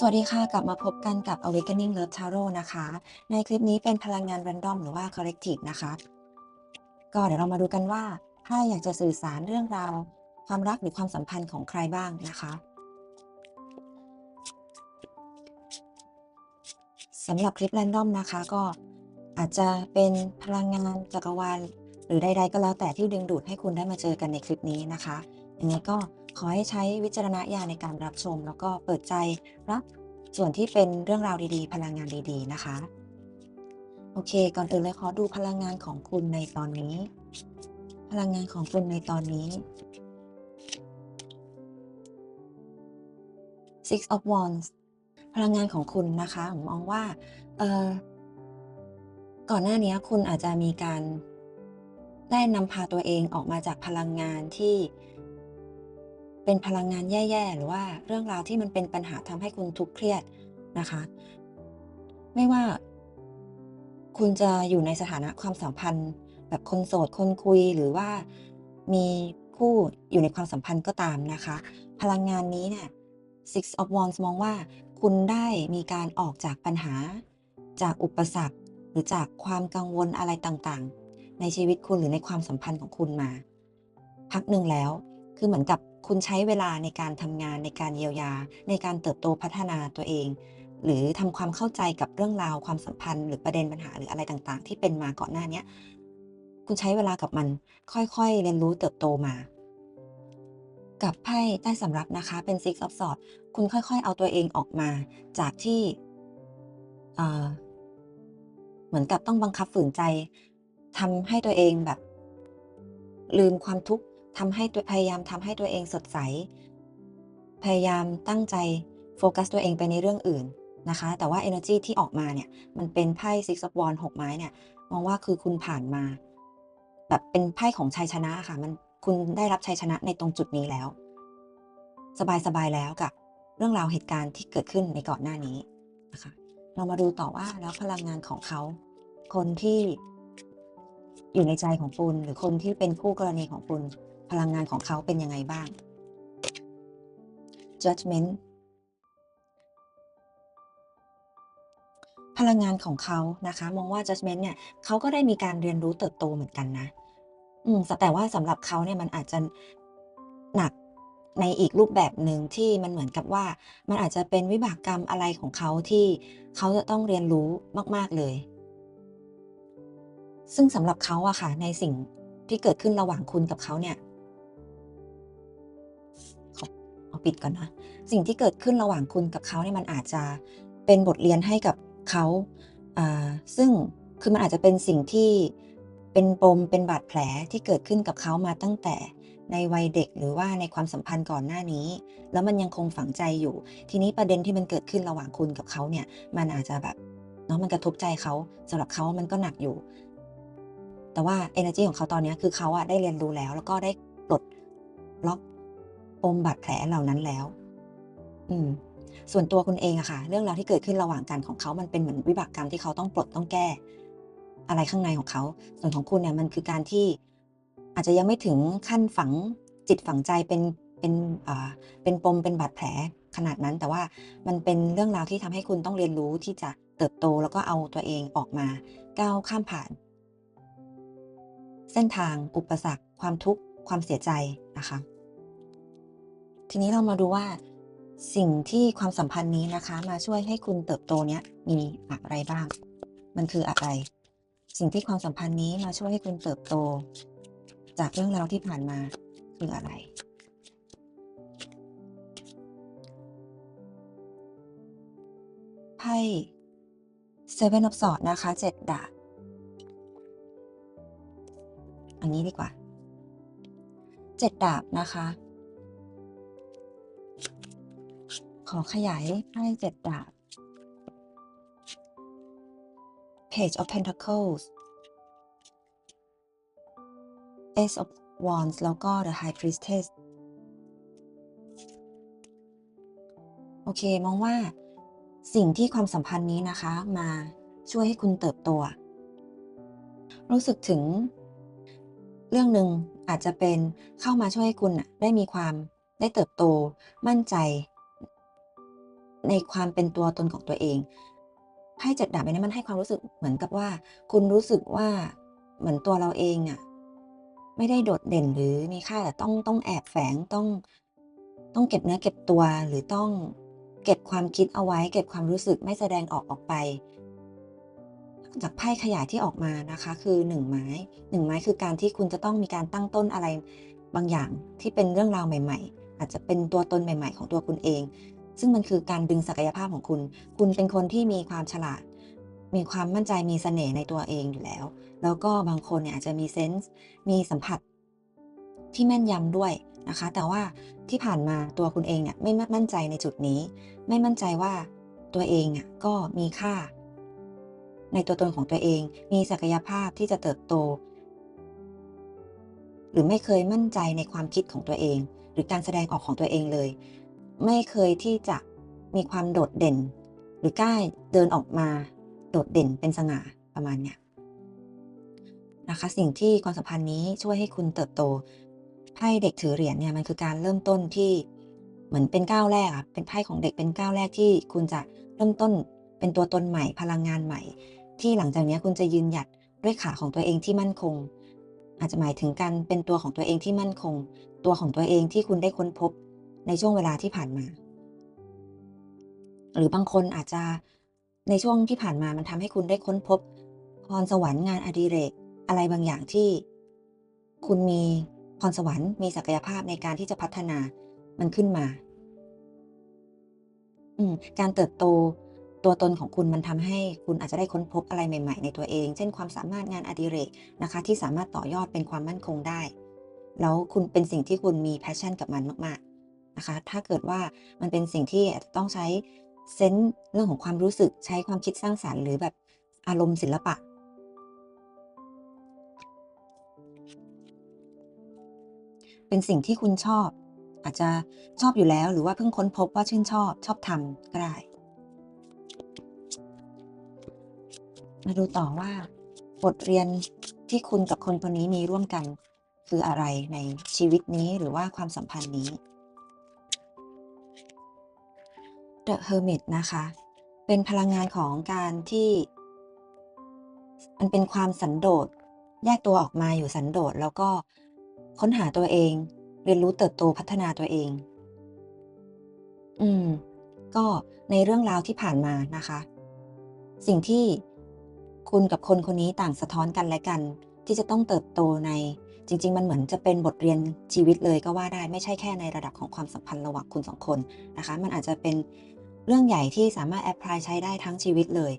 สวัสดีค่ะ กลับมาพบกันกับ Awakening Love Tarot นะคะ ในคลิปนี้เป็นพลังงาน Random หรือว่า Collective นะคะ ก็เดี๋ยวเรามาดูกันว่า ถ้าอยากจะสื่อสารเรื่องราว ความรักหรือความสัมพันธ์ของใครบ้างนะคะสำหรับคลิป Random นะคะ ก็อาจจะเป็นพลังงานจักรวาลหรือใดๆก็แล้วแต่ที่ดึงดูดให้คุณได้มาเจอกันในคลิปนี้นะคะยังไงก็ ขอให้ใช้วิจารณญาณในการรับชม แล้วก็เปิดใจรับส่วนที่เป็นเรื่องราวดีๆ พลังงานดีๆ นะคะ โอเค ก่อนอื่นเลยขอดูพลังงานของคุณในตอนนี้ พลังงานของคุณในตอนนี้ Six of Wands พลังงานของคุณนะคะผมมองว่าเอ่อก่อนหน้านี้คุณอาจจะมีการได้นำพาตัวเองออกมาจากพลังงานที่ เป็นพลังงานแย่ๆ หรือว่าเรื่องราวที่มันเป็นปัญหาทำให้คุณทุกข์เครียดนะคะ ไม่ว่า คุณจะอยู่ในสถานะความสัมพันธ์ แบบคนโสดคนคุยหรือว่ามีคู่อยู่ในความสัมพันธ์ก็ตามนะคะ พลังงานนี้เนี่ย Six of Wands มองว่า คุณได้มีการออกจากปัญหา จากอุปสรรค หรือจากความกังวลอะไรต่างๆ ในชีวิตคุณหรือในความสัมพันธ์ของคุณมา พักหนึ่งแล้ว คือเหมือนกับ คุณใช้เวลาในการทำงานในการเยียวยา ในการเติบโตพัฒนาตัวเอง หรือทำความเข้าใจกับเรื่องราวความสัมพันธ์ หรือประเด็นปัญหาหรืออะไรต่างๆ ที่เป็นมาก่อนหน้านี้คุณใช้เวลากับมันค่อยๆ เรียนรู้เติบโตมา กับไพ่ใต้สำรับนะคะเป็น Six of Swords คุณค่อยๆ เอาตัวเองออกมา จากที่เอ่อเหมือนกับต้องบังคับฝืนใจทำให้ตัวเองแบบ ลืมความทุกข์ ทำให้ตัวพยายามทำให้ตัวเองสดใส พยายามตั้งใจโฟกัสตัวเองไปในเรื่องอื่นนะคะ แต่ว่า energy ที่ออกมาเนี่ย มันเป็นไพ่ Six of Wands หกไม้เนี่ย มองว่าคือคุณผ่านมา แบบเป็นไพ่ของชัยชนะค่ะ มันคุณได้รับชัยชนะในตรงจุดนี้แล้ว สบายๆแล้วกับเรื่องราวเหตุการณ์ที่เกิดขึ้นในก่อนหน้านี้นะคะ เรามาดูต่อว่าแล้วพลังงานของเขา คนที่อยู่ในใจของคุณ หรือคนที่เป็นคู่กรณีของคุณ พลังงานของเขาเป็นยังไงบ้าง judgment พลังงานของเขานะคะ มองว่า judgment เนี่ยเขาก็ได้มีการเรียนรู้เติบโตเหมือนกันนะ อืมแต่ว่าสำหรับเขาเนี่ยมันอาจจะหนักในอีกรูปแบบหนึ่งที่มันเหมือนกับว่า มันอาจจะเป็นวิบากกรรมอะไรของเขาที่เขาจะต้องเรียนรู้มาก ๆเลย ซึ่งสำหรับเขาอะค่ะ ในสิ่งที่เกิดขึ้นระหว่างคุณกับเขาเนี่ย เอาปิดก่อนนะ สิ่งที่เกิดขึ้นระหว่างคุณกับเขาเนี่ยมันอาจจะเป็นบทเรียนให้กับเขาซึ่งคือมันอาจจะเป็นสิ่งที่เป็นปมเป็นบาดแผลที่เกิดขึ้นกับเขามาตั้งแต่ในวัยเด็กหรือว่าในความสัมพันธ์ก่อนหน้านี้ แล้วมันยังคงฝังใจอยู่ ทีนี้ประเด็นที่มันเกิดขึ้นระหว่างคุณกับเขาเนี่ย มันอาจจะแบบเนาะมันกระทบใจเขาสำหรับเขามันก็หนักอยู่ แต่ว่า energy ของเขาตอนนี้คือเขาอะได้เรียนรู้แล้ว แล้วก็ได้ปลดล็อก ปมบาดแผลเหล่านั้นแล้ว อืม ส่วนตัวคุณเองอะค่ะ เรื่องราวที่เกิดขึ้นระหว่างกันของเขามันเป็นเหมือนวิบากกรรมที่เขาต้องปลดต้องแก้ อะไรข้างในของเขา ส่วนของคุณเนี่ยมันคือการที่อาจจะยังไม่ถึงขั้นฝังจิตฝังใจเป็นเป็นอ่าเป็นปมเป็นบาดแผลขนาดนั้น แต่ว่ามันเป็นเรื่องราวที่ทำให้คุณต้องเรียนรู้ที่จะเติบโตแล้วก็เอาตัวเองออกมาก้าวข้ามผ่าน เส้นทางอุปสรรค ความทุกข์ความเสียใจนะคะ ทีนี้เรามาดูว่าสิ่งที่ความสัมพันธ์นี้นะคะ มาช่วยให้คุณเติบโตเนี้ยมีอะไรบ้าง มันคืออะไร สิ่งที่ความสัมพันธ์นี้มาช่วยให้คุณเติบโต จากเรื่องราวที่ผ่านมาคืออะไร ไพ่ Seven of Swords นะคะเจ็ดดาบอันนี้ดีกว่าเจ็ดดาบนะคะ ขอขยายไพ่เจ็ดดาบ Page of Pentacles Ace of Wands แล้วก็ The High Priestess โอเค มองว่าสิ่งที่ความสัมพันธ์นี้นะคะมาช่วยให้คุณเติบโต รู้สึกถึงเรื่องหนึ่งอาจจะเป็นเข้ามาช่วยให้คุณได้มีความได้เติบโตมั่นใจ ในความเป็นตัวตนของตัวเองไพ่7ดดาบใบนี้มันให้ความรู้สึกเหมือนกับว่า คุณรู้สึกว่าเหมือนตัวเราเองอะไม่ได้โดดเด่นหรือมีค่าแต่ต้องต้องแอบแฝงต้อง ต้องเก็บเนื้อเก็บตัวหรือต้องเก็บความคิดเอาไว้ เก็บความรู้สึกไม่แสดงออกออกไป จากไพ่ขยายที่ออกมานะคะ คือ1ไม้1ไม้คือการที่คุณจะต้องมีการตั้งต้นอะไรบางอย่างที่เป็นเรื่องราวใหม่ ๆ อาจจะเป็นตัวตนใหม่ ๆ ของตัวคุณเอง ซึ่งมันคือการดึงศักยภาพของคุณ คุณเป็นคนที่มีความฉลาด มีความมั่นใจมีเสน่ห์ในตัวเองอยู่แล้ว แล้วก็บางคนเนี่ยอาจจะมีเซนส์มีสัมผัสที่แม่นยำด้วยนะคะ แต่ว่าที่ผ่านมาตัวคุณเองเนี่ยไม่มั่นใจในจุดนี้ ไม่มั่นใจว่าตัวเองอะก็มีค่า ในตัวตนของตัวเอง มีศักยภาพที่จะเติบโต หรือไม่เคยมั่นใจในความคิดของตัวเอง หรือการแสดงออกของตัวเองเลย ไม่เคยที่จะมีความโดดเด่น หรือกล้าเดินออกมาโดดเด่นเป็นสง่าประมาณเนี้ยนะคะ สิ่งที่ความสัมพันธ์นี้ช่วยให้คุณเติบโตไพ่เด็กถือเหรียญเนี่ยมันคือการเริ่มต้นที่เหมือนเป็นก้าวแรกอะเป็นไพ่ของเด็กเป็นก้าวแรกที่คุณจะเริ่มต้นเป็นตัวตนใหม่พลังงานใหม่ ที่หลังจากนี้คุณจะยืนหยัดด้วยขาของตัวเองที่มั่นคง อาจจะหมายถึงการเป็นตัวของตัวเองที่มั่นคง ตัวของตัวเองที่คุณได้ค้นพบ ในช่วงเวลาที่ผ่านมา หรือบางคนอาจจะในช่วงที่ผ่านมามันทำให้คุณได้ค้นพบพรสวรรค์งานอดิเรก อะไรบางอย่างที่คุณมีพรสวรรค์มีศักยภาพในการที่จะพัฒนามันขึ้นมา อืมการเติบโตตัวตนของคุณมันทำให้คุณอาจจะได้ค้นพบอะไรใหม่ ๆ ในตัวเอง เช่นความสามารถงานอดิเรกนะคะ ที่สามารถต่อยอดเป็นความมั่นคงได้ แล้วคุณเป็นสิ่งที่คุณมี passion กับมันมาก นะคะ ถ้าเกิดว่ามันเป็นสิ่งที่อาจจะต้องใช้เซนส์เรื่องของความรู้สึกใช้ความคิดสร้างสรรค์หรือแบบอารมณ์ศิลปะ เป็นสิ่งที่คุณชอบ อาจจะชอบอยู่แล้ว หรือว่าเพิ่งค้นพบว่าชื่นชอบชอบทำก็ได้ มาดูต่อว่า บทเรียนที่คุณกับคนคนนี้มีร่วมกันคืออะไรในชีวิตนี้หรือว่าความสัมพันธ์นี้ The Hermit นะคะ เป็นพลังงานของการที่มันเป็นความสันโดษแยกตัวออกมาอยู่สันโดษแล้วก็ค้นหาตัวเอง เรียนรู้เติบโตพัฒนาตัวเอง อืม ก็ในเรื่องราวที่ผ่านมานะคะ สิ่งที่คุณกับคนคนนี้ต่างสะท้อนกันและกัน ที่จะต้องเติบโตใน จริง ๆ มันเหมือนจะเป็นบทเรียนชีวิตเลยก็ว่าได้ไม่ใช่แค่ในระดับของความสัมพันธ์ระหว่างคุณ2คนนะคะ มันอาจจะเป็น เรื่องใหญ่ที่สามารถแอพพลายใช้ได้ทั้งชีวิตเลย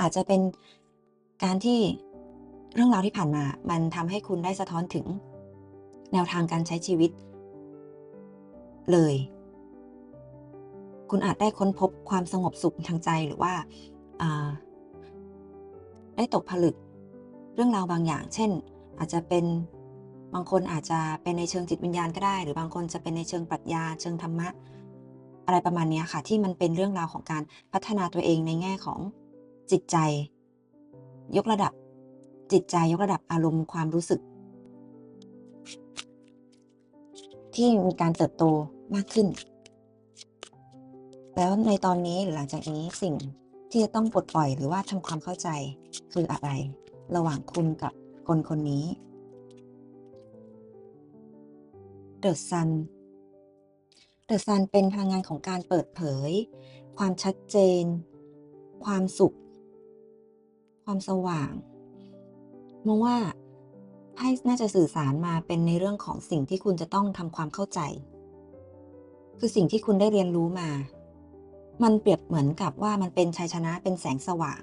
อาจจะเป็นการที่เรื่องราวที่ผ่านมา มันทำให้คุณได้สะท้อนถึง แนวทางการใช้ชีวิต เลย คุณอาจได้ค้นพบความสงบสุขทางใจหรือว่าอ่าได้ตกผลึก เรื่องราวบางอย่าง เช่น อาจจะเป็นบางคนอาจจะเป็นในเชิงจิตวิญญาณก็ได้ หรือบางคนจะเป็นในเชิงปรัชญา เชิงธรรมะ อะไรประมาณนี้ค่ะ ที่มันเป็นเรื่องราวของการพัฒนาตัวเองในแง่ของจิตใจ ยกระดับจิตใจยกระดับอารมณ์ความรู้สึก ที่มีการเติบโตมากขึ้น แล้วในตอนนี้หรือหลังจากนี้สิ่งที่จะต้องปลดปล่อยหรือว่าทำความเข้าใจคืออะไร ระหว่างคุณกับคนคนนี้ The Sun The Sun เป็นพลังงานของการเปิดเผย ความชัดเจน ความสุข ความสว่างมองว่าไพ่น่าจะสื่อสารมาเป็นในเรื่องของสิ่งที่คุณจะต้องทำความเข้าใจ คือสิ่งที่คุณได้เรียนรู้มา มันเปรียบเหมือนกับว่ามันเป็นชัยชนะเป็นแสงสว่าง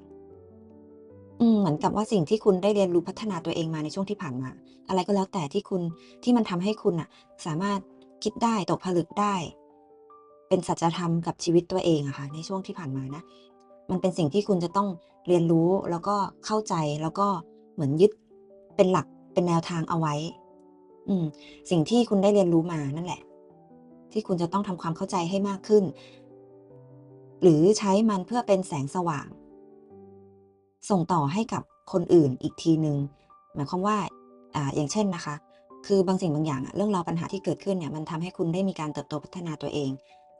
อืมเหมือนกับว่าสิ่งที่คุณได้เรียนรู้พัฒนาตัวเองมาในช่วงที่ผ่านมา อะไรก็แล้วแต่ที่คุณที่มันทำให้คุณน่ะสามารถ คิดได้ตกผลึกได้ เป็นสัจธรรมกับชีวิตตัวเองอะค่ะในช่วงที่ผ่านมานะ มันเป็นสิ่งที่คุณจะต้องเรียนรู้แล้วก็เข้าใจแล้วก็เหมือนยึดเป็นหลักเป็นแนวทางเอาไว้ อืม สิ่งที่คุณได้เรียนรู้มานั่นแหละ ที่คุณจะต้องทำความเข้าใจให้มากขึ้น หรือใช้มันเพื่อเป็นแสงสว่าง ส่งต่อให้กับคนอื่นอีกทีหนึ่งหมายความว่า อ่า อย่างเช่นนะคะ คือบางสิ่งบางอย่างอะเรื่องราวปัญหาที่เกิดขึ้นเนี่ยมันทำให้คุณได้มีการเติบโตพัฒนาตัวเอง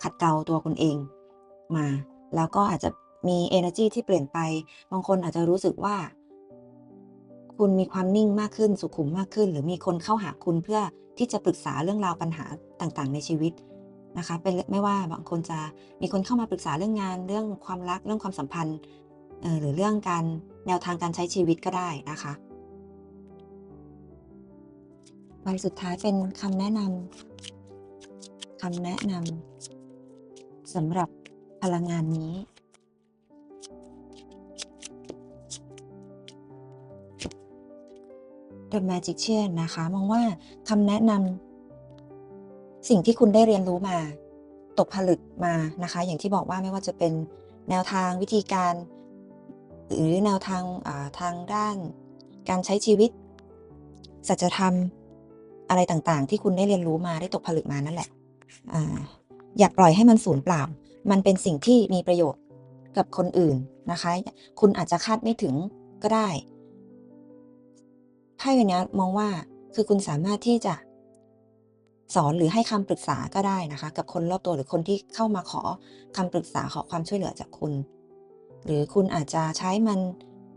ขัดเกลาตัวคุณเองมา แล้วก็อาจจะมี energy ที่เปลี่ยนไป บางคนอาจจะรู้สึกว่า คุณมีความนิ่งมากขึ้นสุขุมมากขึ้น หรือมีคนเข้าหาคุณเพื่อที่จะปรึกษาเรื่องราวปัญหาต่างๆ ในชีวิตนะคะเป็นไม่ว่าบางคนจะมีคนเข้ามาปรึกษาเรื่องงานเรื่องความรักเรื่องความสัมพันธ์เอ่อหรือเรื่องการแนวทางการใช้ชีวิตก็ได้นะคะ ใบสุดท้ายเป็นคำแนะนำคำแนะนำสำหรับพลังงานนี้ The Magician นะคะ มองว่าคำแนะนำสิ่งที่คุณได้เรียนรู้มา ตกผลึกมานะคะ อย่างที่บอกว่าไม่ว่าจะเป็นแนวทางวิธีการ หรือแนวทางาทางด้านการใช้ชีวิตสัจธรรม อะไรต่างๆ ที่คุณได้เรียนรู้มาได้ตกผลึกมานั่นแหละอ่าอย่าปล่อยให้มันสูญเปล่า มันเป็นสิ่งที่มีประโยชน์กับคนอื่นนะคะ คุณอาจจะคาดไม่ถึงก็ได้ไพ่ใบเนี้ยมองว่าคือคุณสามารถที่จะสอนหรือให้คำปรึกษาก็ได้นะคะ กับคนรอบตัวหรือคนที่เข้ามาขอคำปรึกษาขอความช่วยเหลือจากคุณ หรือคุณอาจจะใช้มัน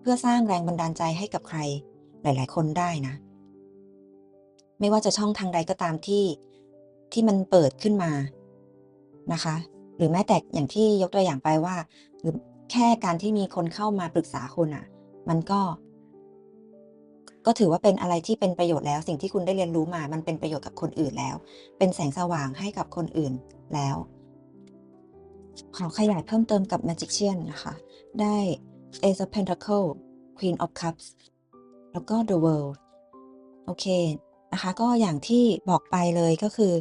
เพื่อสร้างแรงบันดาลใจให้กับใครหลาย ๆ คนได้นะ ไม่ว่าจะช่องทางใดก็ตามที่ที่มันเปิดขึ้นมานะคะ หรือแม้แต่อย่างที่ยกตัวอย่างไปว่าหรือแค่การที่มีคนเข้ามาปรึกษาคุณน่ะ มันก็ ก็ถือว่าเป็นอะไรที่เป็นประโยชน์แล้ว สิ่งที่คุณได้เรียนรู้มา มันเป็นประโยชน์กับคนอื่นแล้ว เป็นแสงสว่างให้กับคนอื่นแล้วขอขยายเพิ่มเติมกับ Magician นะคะ ได้ Ace of Pentacle Queen of Cups แล้วก็ The World โอเค นะคะ ก็อย่างที่บอกไปเลยก็คือ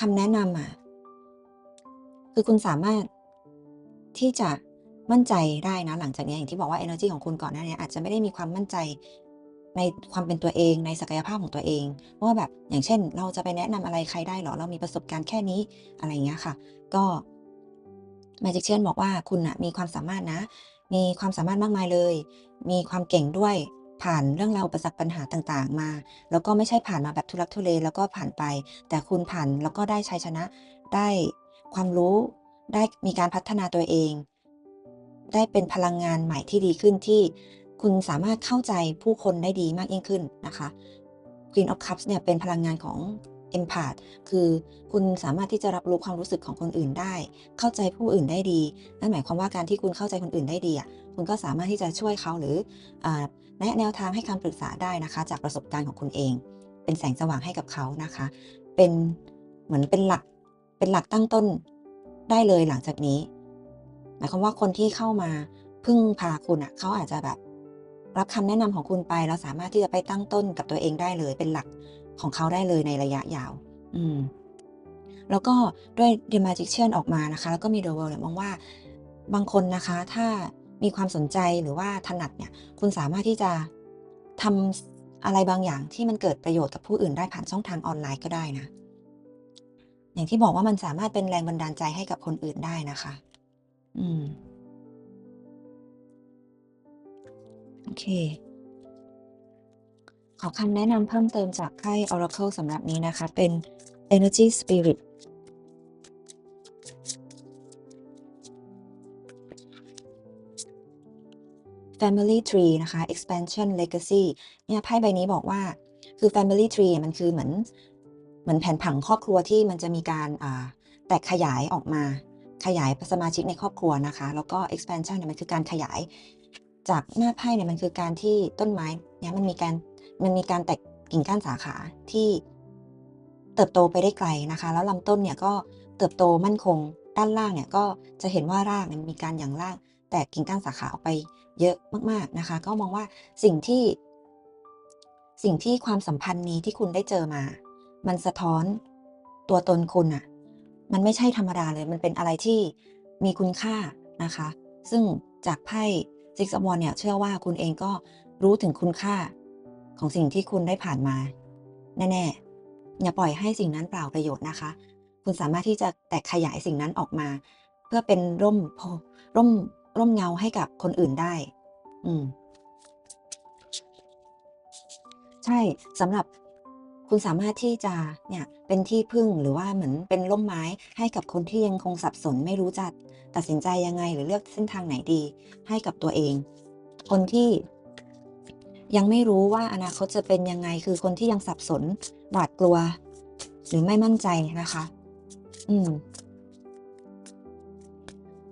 คำแนะนำอะคือคุณสามารถที่จะมั่นใจได้นะ หลังจากนี้อย่างที่บอกว่าเอเนอร์จีของคุณก่อนหน้านี้อาจจะไม่ได้มีความมั่นใจในความเป็นตัวเองในศักยภาพของตัวเองว่าแบบอย่างเช่น เราจะไปแนะนำอะไรใครได้หรอ เรามีประสบการณ์แค่นี้อะไรเงี้ยค่ะ ก็ Magician บอกว่าคุณน่ะมีความสามารถนะ มีความสามารถมากมายเลย มีความเก่งด้วย ผ่านเรื่องราวอุปสรรคปัญหาต่างๆ มา แล้วก็ไม่ใช่ผ่านมาแบบทุลักทุเลแล้วก็ผ่านไป แต่คุณผ่านแล้วก็ได้ชัยชนะ ได้ความรู้ ได้มีการพัฒนาตัวเอง ได้เป็นพลังงานใหม่ที่ดีขึ้นที่คุณสามารถเข้าใจผู้คนได้ดีมากยิ่งขึ้นนะคะ Queen of Cups เนี่ยเป็นพลังงานของ Empath คือคุณสามารถที่จะรับรู้ความรู้สึกของคนอื่นได้ เข้าใจผู้อื่นได้ดี นั่นหมายความว่าการที่คุณเข้าใจคนอื่นได้ดีอะ คุณก็สามารถที่จะช่วยเขาหรืออ แนะแนวทางให้คำปรึกษาได้นะคะ จากประสบการณ์ของคุณเอง เป็นแสงสว่างให้กับเขานะคะ เป็นเหมือนเป็นหลักเป็นหลักตั้งต้นได้เลยหลังจากนี้ หมายความว่าคนที่เข้ามาพึ่งพาคุณน่ะเขาอาจจะแบบ รับคำแนะนำของคุณไปแล้วสามารถที่จะไปตั้งต้นกับตัวเองได้เลย เป็นหลักของเขาได้เลยในระยะยาว อืม แล้วก็ด้วย The Magician ออกมานะคะ แล้วก็มี The World เนี่ยมองว่าบางคนนะคะ ถ้า มีความสนใจหรือว่าถนัดเนี่ยคุณสามารถที่จะทำสอะไรบางอย่างที่มันเกิดประโยชน์กับผู้อื่นได้ผ่านช่องทางออนไลน์ก็ได้นะ อย่างที่บอกว่ามันสามารถเป็นแรงบันดาลใจให้กับคนอื่นได้นะคะ อืม โอเค ขอคำแนะนำเพิ่มเติมจากไพ่ Oracle สำหรับนี้นะคะ เป็น Energy Spirit 'Family Tree' นะคะ Expansion Legacy เนี่ยไพ่ใบนี้บอกว่าคือ Family Tree มันคือเหมือนเหมือนแผนผังครอบครัวที่มันจะมีการแตกขยายออกมาขยายสมาชิกในครอบครัวนะคะ แล้วก็ Expansion เนี่ยมันคือการขยาย จากหน้าไพ่เนี่ยมันคือการที่ต้นไม้เนี่ยมันมีการมันมีการแตกกิ่งก้านสาขาที่เติบโตไปได้ไกลนะคะ แล้วลำต้นเนี่ยก็เติบโตมั่นคงด้านล่างเนี่ยก็จะเห็นว่ารากเนี่ยมีการหยั่งรากแตกกิ่งก้านสาขาออกไป เยอะมากๆนะคะ ก็มองว่าสิ่งที่ สิ่งที่ความสัมพันธ์นี้ที่คุณได้เจอมา มันสะท้อนตัวตนคุณน่ะมันไม่ใช่ธรรมดาเลย มันเป็นอะไรที่มีคุณค่านะคะ ซึ่งจากไพ่ Six of Wands เนี่ย เชื่อว่าคุณเองก็รู้ถึงคุณค่าของสิ่งที่คุณได้ผ่านมา แน่ๆ อย่าปล่อยให้สิ่งนั้นเปล่าประโยชน์นะคะ คุณสามารถที่จะแตกขยายสิ่งนั้นออกมา เพื่อเป็นร่มโพร่ม ร่มเงาให้กับคนอื่นได้ อืม ใช่สำหรับคุณสามารถที่จะเนี่ยเป็นที่พึ่งหรือว่าเหมือนเป็นร่มไม้ให้กับคนที่ยังคงสับสนไม่รู้จะตัดสินใจยังไง หรือเลือกเส้นทางไหนดี ให้กับตัวเอง คนที่ยังไม่รู้ว่าอนาคตจะเป็นยังไง คือคนที่ยังสับสนหวาดกลัว หรือไม่มั่นใจนะคะ อืม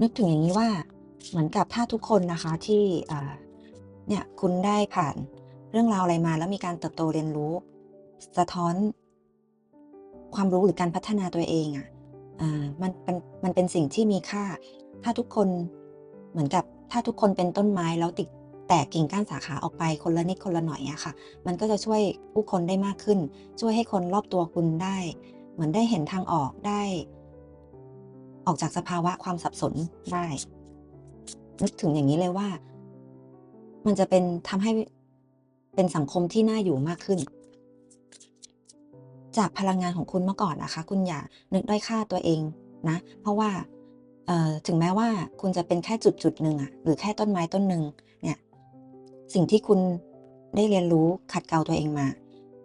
นึกถึงอย่างนี้ว่า เหมือนกับถ้าทุกคนนะคะที่เนี่ยคุณได้ผ่านเรื่องราวอะไรมา แล้วมีการเติบโตเรียนรู้ สะท้อนความรู้หรือการพัฒนาตัวเองอะอ่ามันเป็นมันเป็นสิ่งที่มีค่า ถ้าทุกคนเหมือนกับถ้าทุกคนเป็นต้นไม้แล้วติดแตกกิ่งก้านสาขาออกไปคนละนิดคนละหน่อยอะค่ะ มันก็จะช่วยผู้คนได้มากขึ้น ช่วยให้คนรอบตัวคุณได้ เหมือนได้เห็นทางออกได้ ออกจากสภาวะความสับสนได้ นึกถึงอย่างนี้เลยว่า มันจะเป็นทำให้เป็นสังคมที่น่าอยู่มากขึ้น จากพลังงานของคุณเมื่อก่อนนะคะ คุณอย่านึกด้อยค่าตัวเองนะ เพราะว่าถึงแม้ว่าคุณจะเป็นแค่จุดจุดหนึ่งอะหรือแค่ต้นไม้ต้นหนึ่งเนี่ย สิ่งที่คุณได้เรียนรู้ขัดเกลาตัวเองมา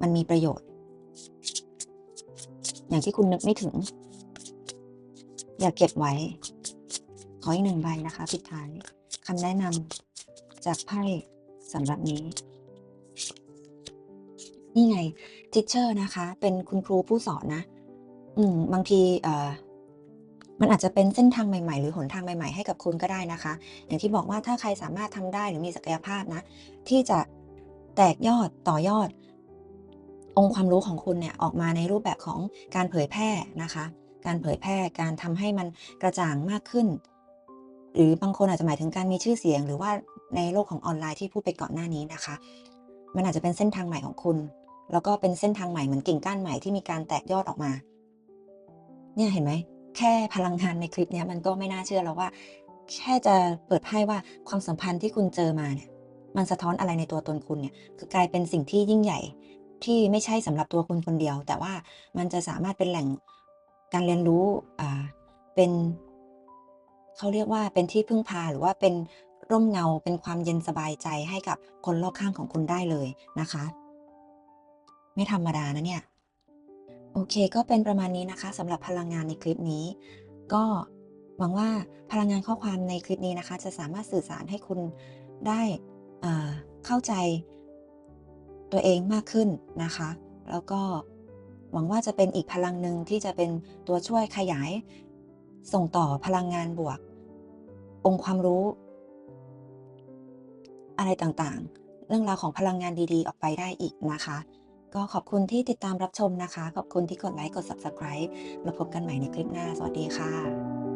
มันมีประโยชน์ อย่างที่คุณนึกไม่ถึง อย่าเก็บไว้ ขออีกหนึ่งใบนะคะปิดท้ายคำแนะนำจากไพ่สำหรับนี้ นี่ไงทิเชอร์นะคะ เป็นคุณครูผู้สอนนะ อืม บางทีเอ่อมันอาจจะเป็นเส้นทางใหม่ ๆ หรือหนทางใหม่ ๆ ให้กับคุณก็ได้นะคะ อย่างที่บอกว่าถ้าใครสามารถทำได้หรือมีศักยภาพนะ ที่จะแตกยอดต่อยอด องค์ความรู้ของคุณเนี่ยออกมาในรูปแบบของการเผยแพร่นะคะ การเผยแพร่การทำให้มันกระจ่างมากขึ้น หรือบางคนอาจจะหมายถึงการมีชื่อเสียง หรือว่าในโลกของออนไลน์ที่พูดไปก่อนหน้านี้นะคะ มันอาจจะเป็นเส้นทางใหม่ของคุณ แล้วก็เป็นเส้นทางใหม่เหมือนกิ่งก้านใหม่ที่มีการแตกยอดออกมา เนี่ยเห็นไหม แค่พลังงานในคลิปนี้มันก็ไม่น่าเชื่อแล้วว่า แค่จะเปิดไพ่ว่าความสัมพันธ์ที่คุณเจอมาเนี่ย มันสะท้อนอะไรในตัวตนคุณเนี่ย คือกลายเป็นสิ่งที่ยิ่งใหญ่ที่ไม่ใช่สำหรับตัวคุณคนเดียว แต่ว่ามันจะสามารถเป็นแหล่งการเรียนรู้อ่าเป็น เขาเรียกว่าเป็นที่พึ่งพาหรือว่าเป็นร่มเงาเป็นความเย็นสบายใจให้กับคนรอบข้างของคุณได้เลยนะคะ ไม่ธรรมดานะเนี่ย โอเคก็เป็นประมาณนี้นะคะสำหรับพลังงานในคลิปนี้ ก็หวังว่าพลังงานข้อความในคลิปนี้นะคะ จะสามารถสื่อสารให้คุณได้เข้าใจตัวเองมากขึ้นนะคะ แล้วก็หวังว่าจะเป็นอีกพลังหนึ่งที่จะเป็นตัวช่วยขยายส่งต่อพลังงานบวก องค์ความรู้ อะไรต่างๆ เรื่องราวของพลังงานดีๆ ออกไปได้อีกนะคะ ก็ขอบคุณที่ติดตามรับชมนะคะ ขอบคุณที่กดไลค์กด Subscribe แล้วพบกันใหม่ในคลิปหน้า สวัสดีค่ะ